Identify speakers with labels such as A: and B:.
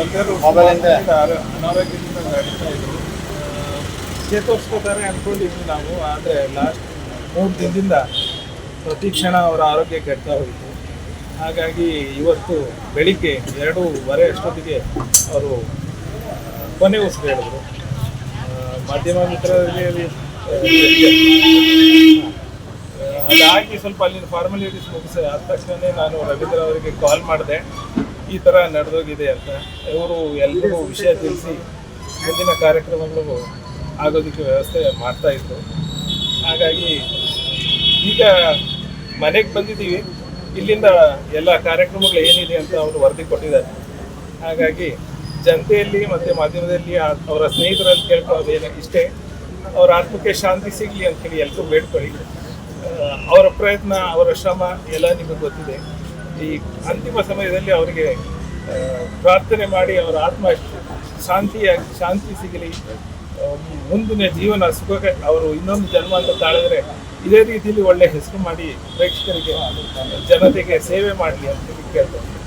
A: ಆರೋ- ಅನಾರೋಗ್ಯದಿಂದ ನಡೀತಾ ಇದ್ರು. ಚೇತರಿಸ್ಕೋತಾರೆ ಅನ್ಕೊಂಡಿದ್ವಿ ನಾವು ಆದರೆ ಲಾಸ್ಟ್ ಮೂರು ದಿನದಿಂದ ಪ್ರತಿ ಕ್ಷಣ ಅವರ ಆರೋಗ್ಯ ಕೆಡ್ತಾ ಹೋಯಿತು. ಹಾಗಾಗಿ ಇವತ್ತು ಬೆಳಿಗ್ಗೆ ಎರಡೂವರೆ ಅಷ್ಟೊತ್ತಿಗೆ ಅವರು ಕೊನೆ ಉಸಿರು ಹೇಳಿದ್ರು. ಮಾಧ್ಯಮ ಮಿತ್ರರಲ್ಲಿ ಅದಾಗಿ ಸ್ವಲ್ಪ ಅಲ್ಲಿನ ಫಾರ್ಮಾಲಿಟೀಸ್ ಮುಗಿಸಿ ಆದ ತಕ್ಷಣವೇ ನಾನು ರವೀಂದ್ರ ಅವರಿಗೆ ಕಾಲ್ ಮಾಡಿದೆ. ಈ ಥರ ನಡೆದೋಗಿದೆ ಅಂತ ಇವರು ಎಲ್ರಿಗೂ ವಿಷಯ ತಿಳಿಸಿ ಮುಂದಿನ ಕಾರ್ಯಕ್ರಮಗಳು ಆಗೋದಕ್ಕೆ ವ್ಯವಸ್ಥೆ ಮಾಡ್ತಾ ಇದ್ರು. ಹಾಗಾಗಿ ಈಗ ಮನೆಗೆ ಬಂದಿದ್ದೀವಿ. ಇಲ್ಲಿಂದ ಎಲ್ಲ ಕಾರ್ಯಕ್ರಮಗಳು ಏನಿದೆ ಅಂತ ಅವರು ವರದಿ ಕೊಟ್ಟಿದ್ದಾರೆ. ಹಾಗಾಗಿ ಜನತೆಯಲ್ಲಿ ಮತ್ತು ಮಾಧ್ಯಮದಲ್ಲಿ ಅವರ ಸ್ನೇಹಿತರಲ್ಲಿ ಕೇಳ್ಕೊಳ್ಳೋದು ಏನಕ್ಕೆ ಇಷ್ಟೇ, ಅವರ ಆತ್ಮಕ್ಕೆ ಶಾಂತಿ ಸಿಗಲಿ ಅಂತೇಳಿ ಎಲ್ಲರೂ ಬೇಡ್ಕೊಳ್ಳಿ. ಅವರ ಪ್ರಯತ್ನ, ಅವರ ಶ್ರಮ ಎಲ್ಲ ನಿಮಗೆ ಗೊತ್ತಿದೆ. ಈ ಅಂತಿಮ ಸಮಯದಲ್ಲಿ ಅವರಿಗೆ ಪ್ರಾರ್ಥನೆ ಮಾಡಿ ಅವರ ಆತ್ಮ ಶಾಂತಿಯಾಗಿ, ಶಾಂತಿ ಸಿಗಲಿ. ಮುಂದಿನ ಜೀವನ ಸುಖಕ್ಕೆ ಅವರು ಇನ್ನೊಂದು ಜನ್ಮ ಅಂತ ತಾಳಿದ್ರೆ ಇದೇ ರೀತಿಯಲ್ಲಿ ಒಳ್ಳೆ ಹೆಸರು ಮಾಡಿ ಪ್ರೇಕ್ಷಕರಿಗೆ, ಜನತೆಗೆ ಸೇವೆ ಮಾಡಲಿ ಅಂತ ಕೇಳ್ತಾರೆ